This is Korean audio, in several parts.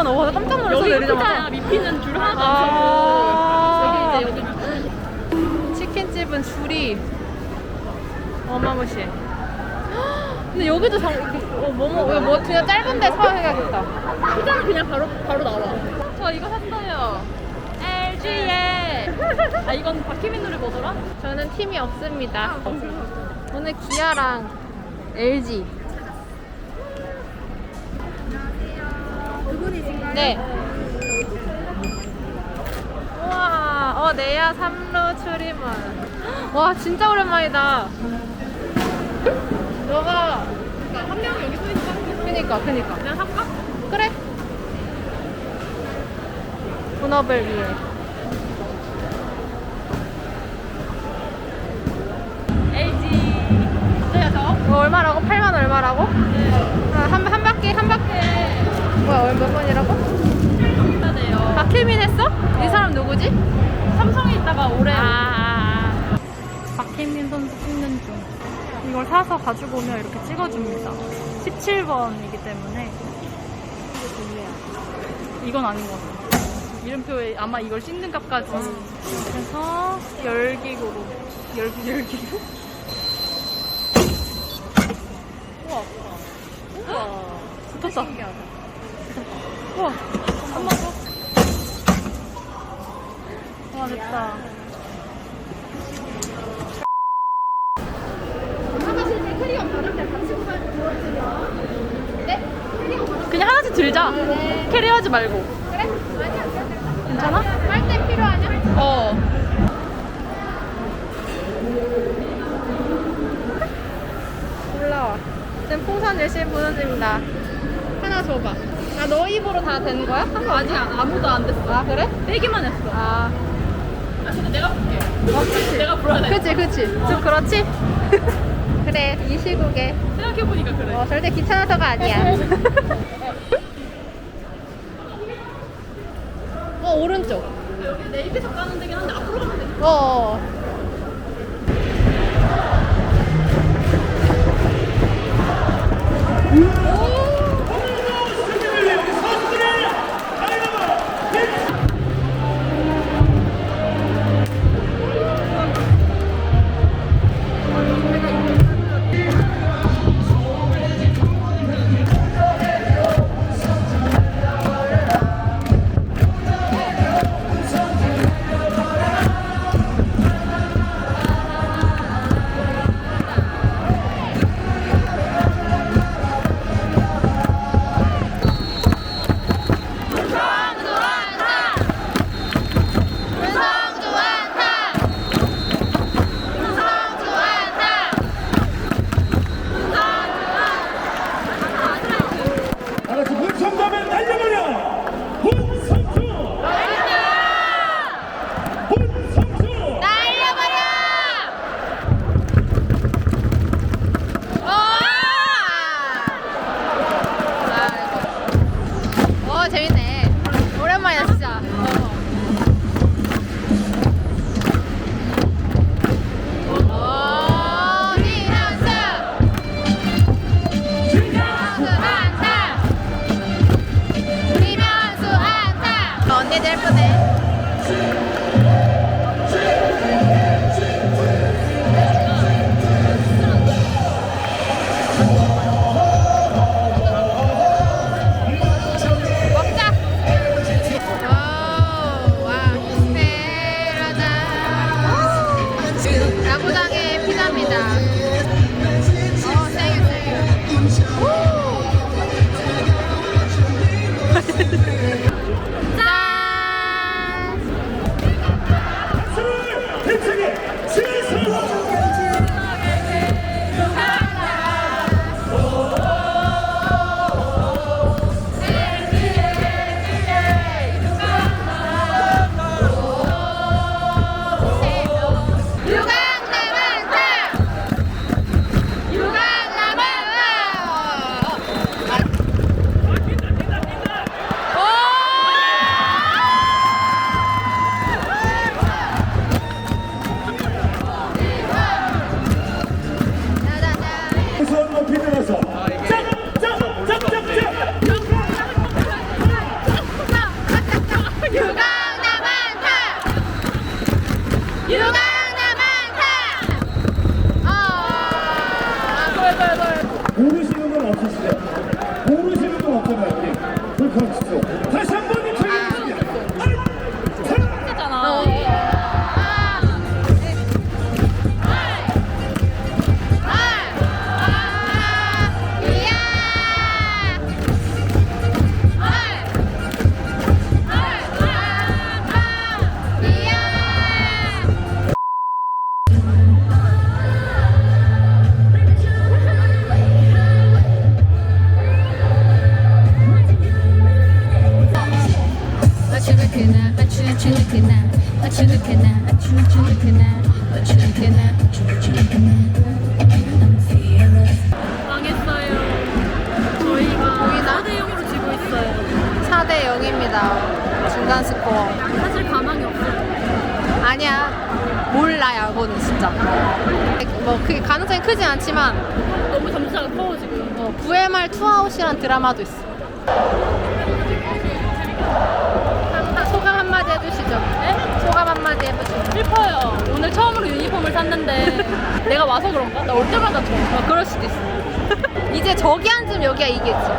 진짜 많아. 와 깜짝 놀랐어 여기 내리자마자. 크잖아. 미피는 줄 하나도 아. 없어. 여기 이제 여기 치킨집은 줄이 어마무시해. 근데 여기도 장, 이렇게, 어, 뭐, 뭐, 뭐, 그냥 짧은데 사야겠다. 피자는 그냥 바로 바로 나와. 저 이거 샀어요. LG에. 아 이건 박혜민 노래 뭐더라? 저는 팀이 없습니다. 오늘 기아랑 LG. 네. 우와, 어, 내야 3루 출입문. 와, 진짜 오랜만이다. 너가, 한 명이 여기 서 있어. 그니까, 그니까. 그냥 할까? 그래. 본업을 위해. LG. 내가 저. 이거 얼마라고? 8만 얼마라고? 아, 한, 한 바퀴, 한 바퀴. 뭐야, 얼마 번이라고? 해야 돼요. 박혜민 했어? 이 사람 누구지? 삼성에 있다가 올해 아, 박혜민 선수 찍는 중. 이걸 사서 가지고 오면 이렇게 찍어줍니다. 17번이기 때문에 이건 아닌 것 같아요. 이름표에 아마 이걸 씻는 값까지. 그래서 열기구로 열기 열기구. 우와 우와 붙었다 한 번 더. 와 됐다. 그냥 하나씩 들자. 캐리하지 말고. 그래? 아니야. 괜찮아? 빨대 필요하냐? 어. 올라와. 지금 풍선 열심히 부는 중입니다. 하나 줘봐. 아, 너 입으로 다된 거야? 안- 아무도 안 됐어. 아, 그래? 빼기만 했어. 아, 아, 근데 내가 볼게. 어, 그치. 내가 불러야 돼. 그치, 그치. 좀 그렇지? 그래, 이 시국에. 생각해보니까 그래. 어, 절대 귀찮아서가 아니야. 어, 오른쪽. 여기 내 입에서 까는 데긴 한데 앞으로 가면 돼. 어. 박수 한번 피면서. 망했어요. 저희가 보이나? 4대 0으로 지고 있어요. 4대 0입니다. 중간 스코어. 사실 가망이 없어요. 아니야. 몰라, 야구는 진짜. 뭐, 그게 가능성이 크진 않지만, 너무 점수가 커 지금. 어, VMR 투아웃이란 드라마도 있어. 해주시죠. 네? 소감 한마디 해보시죠. 슬퍼요. 오늘 처음으로 유니폼을 샀는데 내가 와서 그런가? 나 올 때마다 줘. 어, 그럴 수도 있어. 이제 저기 앉으면 여기가 이겠지.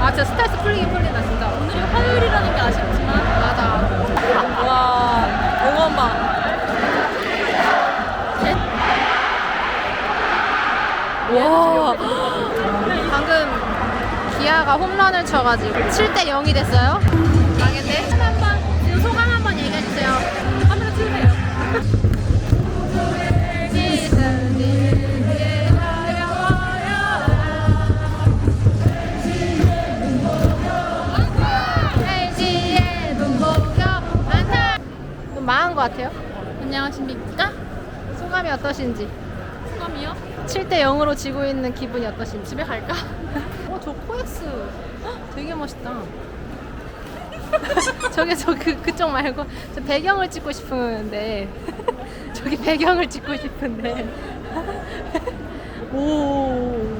아, 진짜 스트레스 풀리긴 풀린다, 진짜. 오늘이 화요일이라는 게 아쉽지만 맞아. 와, 응원방. 와, 방금 기아가 홈런을 쳐가지고 7대 0이 됐어요. 같아요. 안녕하십니까? 소감이 어떠신지. 소감이요? 7대 0으로 지고 있는 기분이 어떠신지. 집에 갈까? 어, 저 코엑스 헉, 되게 멋있다. 저기 저그 그쪽 말고 저 배경을 찍고 싶은데 저기 배경을 찍고 싶은데 오.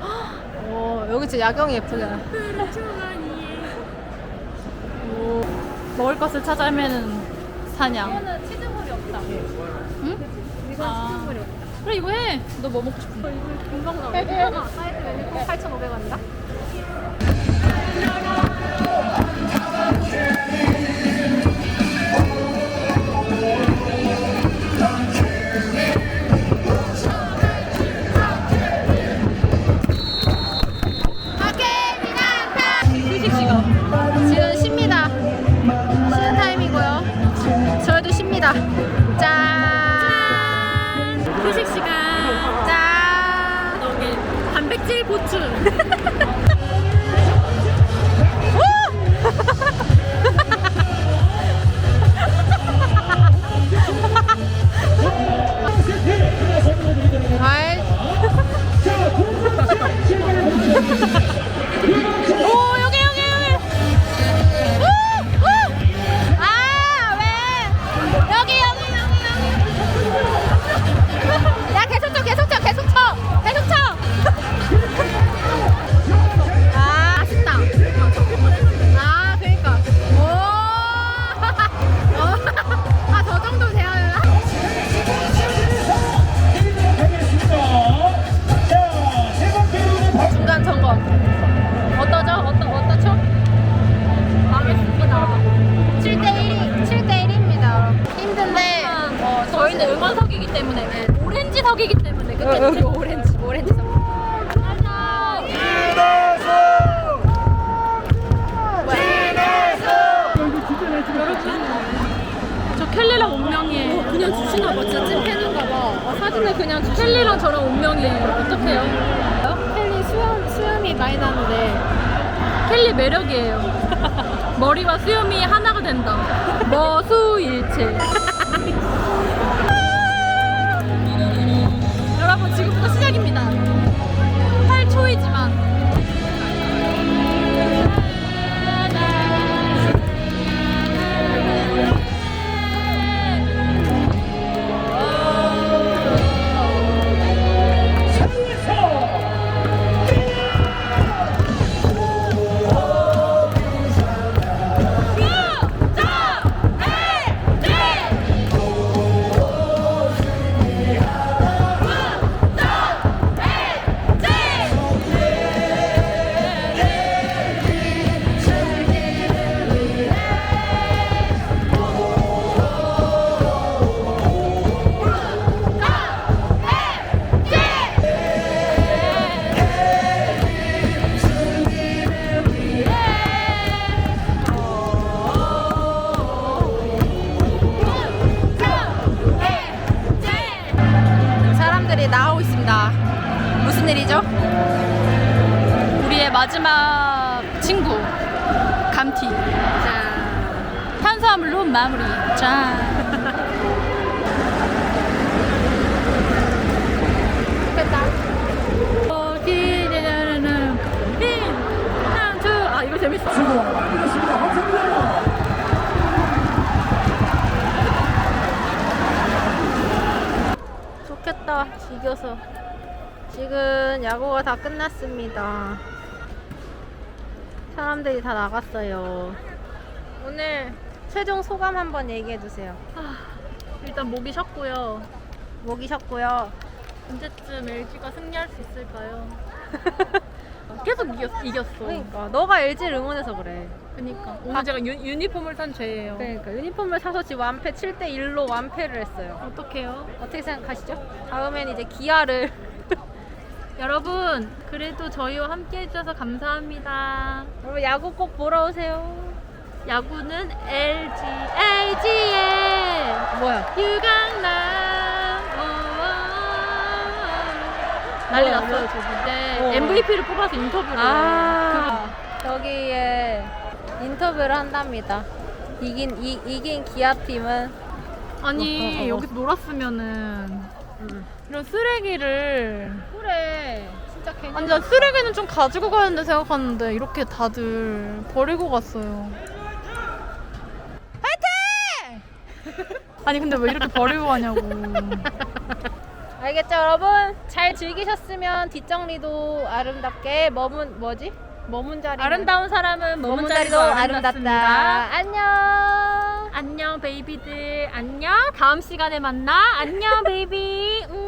어, 여기 진짜 야경이 예쁘잖아. 오. 먹을 것을 찾아 헤매는 사냥. 이거는 치즈볼이 없다. 응? 이건 아. 치즈볼이 없다. 그래 이거 해. 너 뭐 먹고 싶은데? 금방 나와. 사이드 메뉴 꼭 8,500원인가? 단백질 보충. 켈리랑 저랑 운명이에요. 어떡해요? 봐. kel리 수염, 수염이 많이 나는데. 켈리 매력이에요. 머리와 수염이 하나가 된다. 머수일체. 여러분 지금부터 시작입니다. 사람들이 나오고 있습니다. 무슨 일이죠? 우리의 마지막 친구 감티. 자, 탄성 콩나물로 마무리. 짠. 됐다. 어, 기대되는 핀, 하나, 둘. 아, 이거 재밌어. 좋겠다. 이겨서. 지금 야구가 다 끝났습니다. 사람들이 다 나갔어요. 오늘 최종 소감 한번 얘기해 주세요. 일단 목이 쉬었고요. 목이 쉬었고요. 언제쯤 LG가 승리할 수 있을까요? 계속 이겼, 이겼어. 그러니까 너가 LG를 응원해서 그래. 그러니까 오늘 제가 유, 유니폼을 산 죄예요. 그러니까 유니폼을 사서 지금 완패 7대 1로 완패를 했어요. 어떡해요? 어떻게 생각하시죠? 다음엔 이제 기아를 여러분, 그래도 저희와 함께 해주셔서 감사합니다. 여러분 야구 꼭 보러 오세요. 야구는 LG, LG의 뭐야? 유강남. 난리 뭐야, 났어요. 네, 어. MVP를 뽑아서 인터뷰를. 아 여기에 인터뷰를 한답니다. 이긴 이, 이긴 기아 팀은 그- 아니, 어, 어, 어. 여기서 놀았으면은 이런 쓰레기를 그래 진짜 괜히 완전 쓰레기는 좀 가지고 가야는데 생각하는데 이렇게 다들 버리고 갔어요. 파이팅! 아니 근데 왜 이렇게 버리고 가냐고. 알겠죠 여러분? 잘 즐기셨으면 뒷정리도 아름답게 머문 뭐지? 머문 자리 아름다운 사람은 머문 자리도 아름답다. 안녕. 안녕 베이비들 안녕 다음 시간에 만나 안녕 베이비 음.